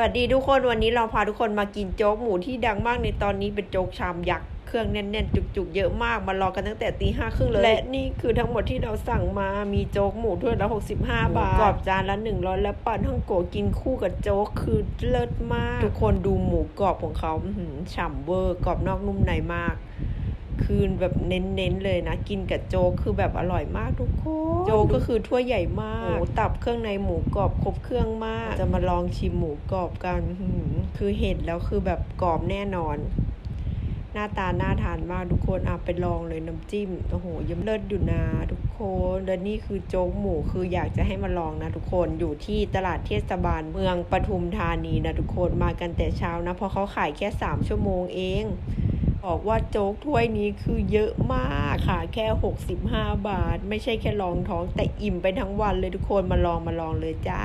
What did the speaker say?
วัสดีทุกคนวันนี้เราพาทุกคนมากินโจ๊กหมูที่ดังมากในตอนนี้เป็นโจ๊กชามยักษ์เครื่องแน่นๆ จุกๆ เยอะมากมารอกันตั้งแต่ตีห้าครึ่งเลย และนี่คือทั้งหมดที่เราสั่งมามีโจ๊กหมูถ้วยละ65บห้าบาทกรอบจานละ100และปลาท่องโกกินคู่กับโจ๊กคือเลิศมาก ทุกคนดูหมูกรอบของเขาฉ่ำเวอร์กรอบนอกนุ่มในมาก คือแบบเน้นๆเลยนะ กินกับโจ๊กคือแบบอร่อยมากทุกคนโจ๊กก็คือถ้วยใหญ่มากหมูตับเครื่องในหมูกรอบครบเครื่องมาก จะมาลองชิมหมูกรอบกันหืมคือเห็นแล้วคือแบบกรอบแน่นอน หน้าตาน่าทานมากทุกคนอะไปลองเลยน้ำจิ้มโอ้โหเยิ้มเลิศอยู่นะทุกคนและนี่คือโจ๊กหมูคืออยากจะให้มาลองนะทุกคนอยู่ที่ตลาดเทศบาลเมืองปทุมธานีนะทุกคนมากันแต่เช้านะเพราะเขาขายแค่ 3 ชั่วโมงเอง บอกว่าโจ๊กถ้วยนี้คือเยอะมากค่ะ แค่ 65 บาท ไม่ใช่แค่รองท้องแต่อิ่มไปทั้งวันเลยทุกคนมาลองมาลองเลยจ้า